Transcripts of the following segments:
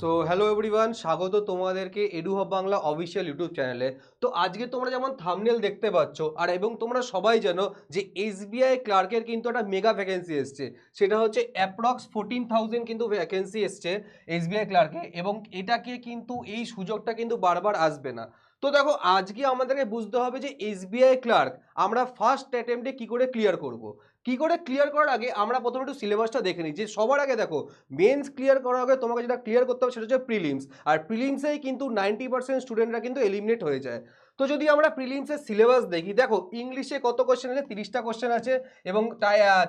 So hello everyone স্বাগত তোমাদেরকে edu হব বাংলা অফিসিয়াল ইউটিউব চ্যানেলে তো আজকে তোমরা যেমন থামনেল দেখতে পাচ্ছ, আর এবং তোমরা সবাই জানো যে এসবিআই ক্লার্কের কিন্তু একটা মেগা ভ্যাকেন্সি এসছে। সেটা হচ্ছে অ্যাপ্রক্স ফোরটিন থাউজেন্ড কিন্তু ভ্যাকেন্সি এসছে এসবিআই ক্লার্কে এবং এটাকে কিন্তু, এই সুযোগটা কিন্তু বারবার আসবে না। তো দেখো, আজকে আমাদেরকে বুঝতে হবে যে এসবিআই ক্লার্ক আমরা ফার্স্ট অ্যাটেম্পটে কি করে ক্লিয়ার করব? কি করে ক্লিয়ার করার আগে আমরা প্রথমে একটু সিলেবাসটা দেখে নিই। যে সবার আগে দেখো মেন্স ক্লিয়ার করার আগে তোমাকে যেটা ক্লিয়ার করতে হবে সেটা হচ্ছে প্রিলিমস আর প্রিলিমসেই কিন্তু নাইনটি পার্সেন্ট স্টুডেন্টরা কিন্তু এলিমিনেট হয়ে যায়। তো যদি আমরা প্রিলিমসের সিলেবাস দেখি, দেখো ইংলিশে কত কোশ্চেন আছে তিরিশটা কোশ্চেন আছে এবং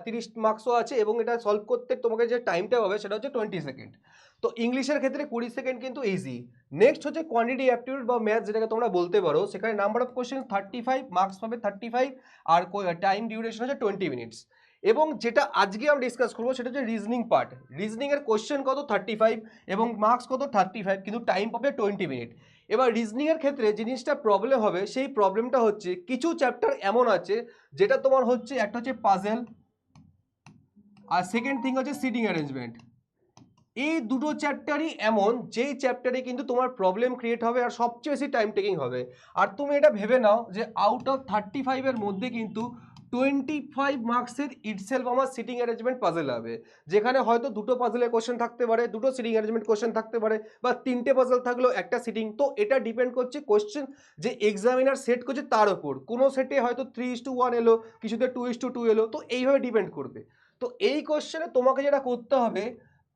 তিরিশ মার্কসও আছে এবং এটা সলভ করতে তোমাকে যে টাইমটা হবে সেটা হচ্ছে টোয়েন্টি সেকেন্ড তো ইংলিশের ক্ষেত্রে কুড়ি সেকেন্ড কিন্তু ইজি নেক্সট হচ্ছে কোয়ান্টিটি অ্যাপটিউড বা ম্যাথ যেটাকে তোমরা বলতে পারো। সেখানে number of question thirty five marks পাবে থার্টি ফাইভ আর টাইম ডিউরেশন হচ্ছে টোয়েন্টি মিনিটস এবং যেটা আজকে আমরা ডিসকাস করব, সেটা হচ্ছে রিজনিং পার্ট রিজনিংয়ের কোশ্চেন কত? থার্টি ফাইভ এবং মার্কস কত? থার্টি ফাইভ কিন্তু টাইম পাবে টোয়েন্টি মিনিট এবার রিজনিংয়ের ক্ষেত্রে জিনিসটা প্রবলেম হবে, সেই প্রবলেমটা হচ্ছে কিছু চ্যাপ্টার এমন আছে, যেটা তোমার হচ্ছে, একটা হচ্ছে পাজেল আর সেকেন্ড থিং হচ্ছে সিটিং অ্যারেঞ্জমেন্ট এই দুটো চ্যাপ্টারই এমন, যেই চ্যাপ্টারে কিন্তু তোমার প্রবলেম ক্রিয়েট হবে আর সবচেয়ে বেশি টাইম টেকিং হবে। আর তুমি এটা ভেবে নাও যে আউট অফ থার্টি ফাইভের মধ্যে কিন্তু টোয়েন্টি ফাইভ মার্কসের ইটসেলফ আমার সিটিং অ্যারেঞ্জমেন্ট পাজেল হবে। যেখানে হয়তো দুটো পাজেলের কোশ্চেন থাকতে পারে, দুটো সিটিং অ্যারেঞ্জমেন্ট কোশ্চেন থাকতে পারে, বা তিনটে পাজেল থাকলেও একটা সিটিং তো এটা ডিপেন্ড করছে কোশ্চেন যে এক্সামিনার সেট করছে তার ওপর। কোনো সেটে হয়তো থ্রি ইস টু ওয়ান এলো, কিছুতে টু ইস টু টু এলো, তো এইভাবে ডিপেন্ড করবে। তো এই কোশ্চেনে তোমাকে যেটা করতে হবে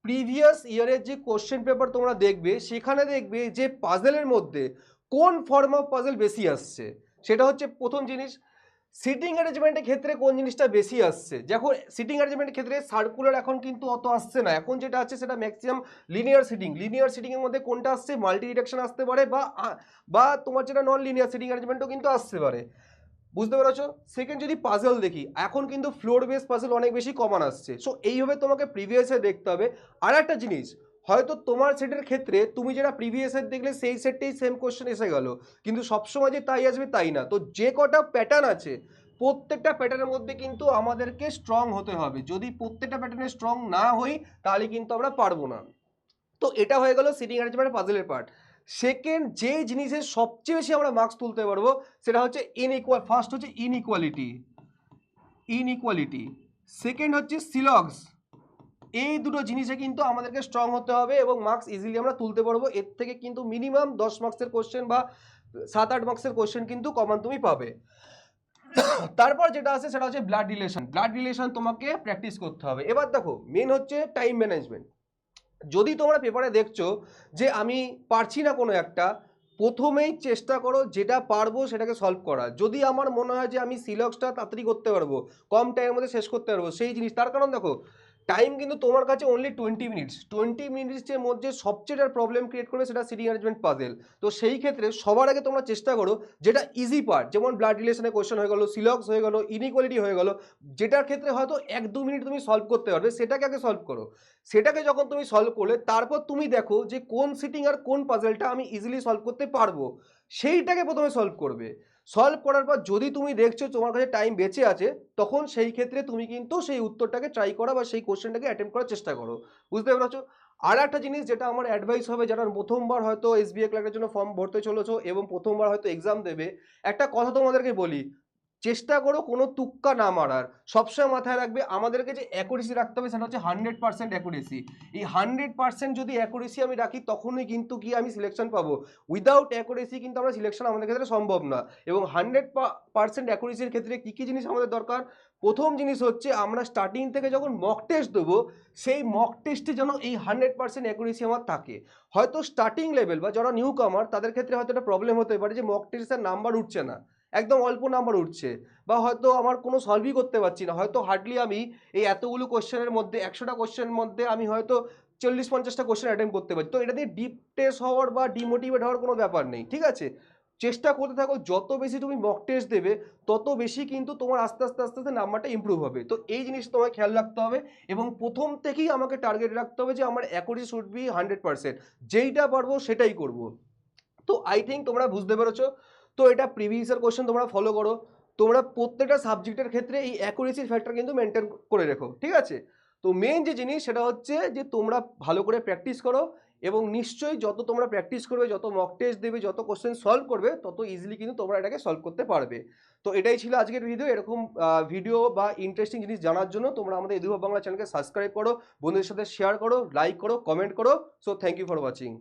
প্রিভিয়াস ইয়ারের যে কোশ্চেন পেপার তোমরা দেখবে, সেখানে দেখবে যে পাজেলের মধ্যে কোন ফর্ম অফ পাজেল বেশি আসছে? সেটা হচ্ছে প্রথম জিনিস সিটিং অ্যারেঞ্জমেন্টের ক্ষেত্রে কোন জিনিসটা বেশি আসছে? যখন সিটিং অ্যারেঞ্জমেন্টের ক্ষেত্রে সার্কুলার এখন কিন্তু অত আসছে না। এখন যেটা আছে, সেটা ম্যাক্সিমাম লিনিয়ার সিটিং লিনিয়ার সিটিংয়ের মধ্যে কোনটা আসছে? মাল্টি ডিরেকশন আসতে পারে বা বা তোমার যেটা নন লিনিয়ার সিটিং অ্যারেঞ্জমেন্টও কিন্তু আসতে পারে। বুঝতে পেরেছ? সেকেন্ড যদি পাজল দেখি, এখন কিন্তু ফ্লোর বেস পাজল অনেক বেশি কমন আসছে। সো এইভাবে তোমাকে প্রিভিয়াসে দেখতে হবে। আর একটা জিনিস, হয়তো তোমার সেটের ক্ষেত্রে তুমি যেটা প্রিভিয়াসের দেখলে, সেই সেটটাই সেম কোশ্চেন এসে গেল। কিন্তু সবসময় যে তাই আসবে, তাই না। তো যে কটা প্যাটার্ন আছে, প্রত্যেকটা প্যাটার্নের মধ্যে কিন্তু আমাদেরকে স্ট্রং হতে হবে। যদি প্রত্যেকটা প্যাটার্নে স্ট্রং না হই, তাহলে কিন্তু আমরা পারব না। তো এটা হয়ে গেল সিটিং অ্যারেঞ্জমেন্ট পাজলের পার্ট সেকেন্ড যে জিনিসের সবচেয়ে বেশি আমরা মার্কস তুলতে পারব, সেটা হচ্ছে ইনইকুয়াল ফার্স্ট হচ্ছে ইনইকুয়ালিটি ইনইকুয়ালিটি সেকেন্ড হচ্ছে সিলগস এই দুটো জিনিসে কিন্তু আমাদেরকে স্ট্রং হতে হবে এবং মার্কস ইজিলি আমরা তুলতে পারব। এর থেকে কিন্তু মিনিমাম দশ মার্কসের কোশ্চেন বা সাত, আট মার্কসের কোশ্চেন কিন্তু কমন তুমি পাবে। তারপর যেটা আছে সেটা হচ্ছে ব্লাড রিলেশন ব্লাড রিলেশন তোমাকে প্র্যাকটিস করতে হবে। এবার দেখো মেন হচ্ছে টাইম ম্যানেজমেন্ট যদি তোমরা পেপারে দেখছ যে আমি পারছি না কোনো একটা, প্রথমেই চেষ্টা করো যেটা পারব সেটাকে সলভ করা। যদি আমার মনে হয় যে আমি সিলক্সটা তাড়াতাড়ি করতে পারব, কম টাইমের মধ্যে শেষ করতে পারব, সেই জিনিস, তার কারণ দেখো টাইম কিন্তু তোমার কাছে অনলি টোয়েন্টি মিনিটস টোয়েন্টি মিনিটসের মধ্যে সবচেয়ে প্রবলেম ক্রিয়েট করবে সেটা সিটি অ্যারেঞ্জমেন্ট পাজেল তো সেই ক্ষেত্রে সবার আগে তোমরা চেষ্টা করো যেটা ইজি পার্ট যেমন ব্লাড রিলেশনের কোয়েশ্চেন হয়ে গেলো সিলক্স হয়ে গেলো ইনইকুয়ালিটি হয়ে গেলো, যেটার ক্ষেত্রে হয়তো এক দু মিনিট তুমি সলভ করতে পারবে, সেটাকে আগে সলভ করো। সেটাকে যখন তুমি সলভ করলে, তারপর তুমি দেখো যে কোন সিটিং আর কোন পাজেলটা আমি ইজিলি সলভ করতে পারব। সেইটাকে প্রথমে সলভ করবে। সলভ করার পর যদি তুমি দেখছ তোমার কাছে টাইম বেঁচে আছে, তখন সেই ক্ষেত্রে তুমি কিন্তু সেই উত্তরটাকে ট্রাই করা বা সেই কোশ্চেনটাকে অ্যাটেম্প করার চেষ্টা করো। বুঝতে পেরেছ? আর একটা জিনিস যেটা আমার অ্যাডভাইস হবে, যারা প্রথমবার হয়তো এস এসবিআই ক্লার্কের জন্য ফর্ম ভরতে চলেছো এবং প্রথমবার হয়তো এক্সাম দেবে, একটা কথা তোমাদেরকে বলি চেষ্টা করো কোনো তুক্কা না মারার। সবসময় মাথায় রাখবে, আমাদেরকে যে অ্যাকুরেসি রাখতে হবে, সেটা হচ্ছে হান্ড্রেড পার্সেন্ট অ্যাকুরেসি এই হান্ড্রেড পার্সেন্ট যদি অ্যাকুরেসি আমি রাখি, তখনই কিন্তু কি আমি সিলেকশন পাবো। উইদাউট অ্যাকুরেসি কিন্তু আমরা সিলেকশন আমাদের ক্ষেত্রে সম্ভব না। এবং হান্ড্রেড পার্সেন্ট অ্যাকুরেসির ক্ষেত্রে কী কী জিনিস আমাদের দরকার? প্রথম জিনিস হচ্ছে, আমরা স্টার্টিং থেকে যখন মক টেস্ট দেবো, সেই মক টেস্টে যেন এই হান্ড্রেড পার্সেন্ট অ্যাকুরেসি আমার থাকে। হয়তো স্টার্টিং লেভেল বা যারা নিউ কামার তাদের ক্ষেত্রে হয়তো একটা প্রবলেম হতে পারে যে মক টেস্টের নাম্বার উঠছে না। একদম অল্প নাম্বার উঠছে। বা হয়তো আমার কোনো সলভই করতে পারছি না। হয়তো হার্ডলি আমি এই এতগুলো কোশ্চেনের মধ্যে একশোটা কোশ্চেনের মধ্যে আমি হয়তো চল্লিশ, পঞ্চাশটা কোশ্চেন অ্যাটেম্প করতে পারছি তো এটা দিয়ে ডিপ টেস্ট হওয়ার বা ডিমোটিভেট হওয়ার কোনো ব্যাপার নেই, ঠিক আছে? চেষ্টা করতে থাকো, যত বেশি তুমি মক টেস্ট দেবে, তত বেশি কিন্তু তোমার আস্তে আস্তে আস্তে আস্তে নাম্বারটা ইম্প্রুভ হবে। তো এই জিনিসটা তোমায় খেয়াল রাখতে হবে এবং প্রথম থেকেই আমাকে টার্গেট রাখতে হবে যে আমার accuracy should be hundred percent যেইটা পারব সেটাই করব। তো আই থিঙ্ক তোমরা বুঝতে পেরেছ তো এটা প্রিভিয়াসের কোশ্চেন তোমরা ফলো করো। তোমরা প্রত্যেকটা সাবজেক্টের ক্ষেত্রে এই অ্যাকুরেসির ফ্যাক্টর কিন্তু মেনটেন করে রেখো, ঠিক আছে? তো মেন যে জিনিস সেটা হচ্ছে যে তোমরা ভালো করে প্র্যাকটিস করো এবং নিশ্চয়ই যত তোমরা প্র্যাকটিস করবে, যত মক টেস্ট দেবে, যত কোশ্চেন সলভ করবে, তত ইজিলি কিন্তু তোমরা এটাকে সলভ করতে পারবে। তো এটাই ছিল আজকের ভিডিও এরকম ভিডিও বা ইন্টারেস্টিং জিনিস জানার জন্য তোমরা আমাদের এদুভ বাংলা চ্যানেলকে সাবস্ক্রাইব করো, বন্ধুদের সাথে শেয়ার করো লাইক করো কমেন্ট করো। So thank you for watching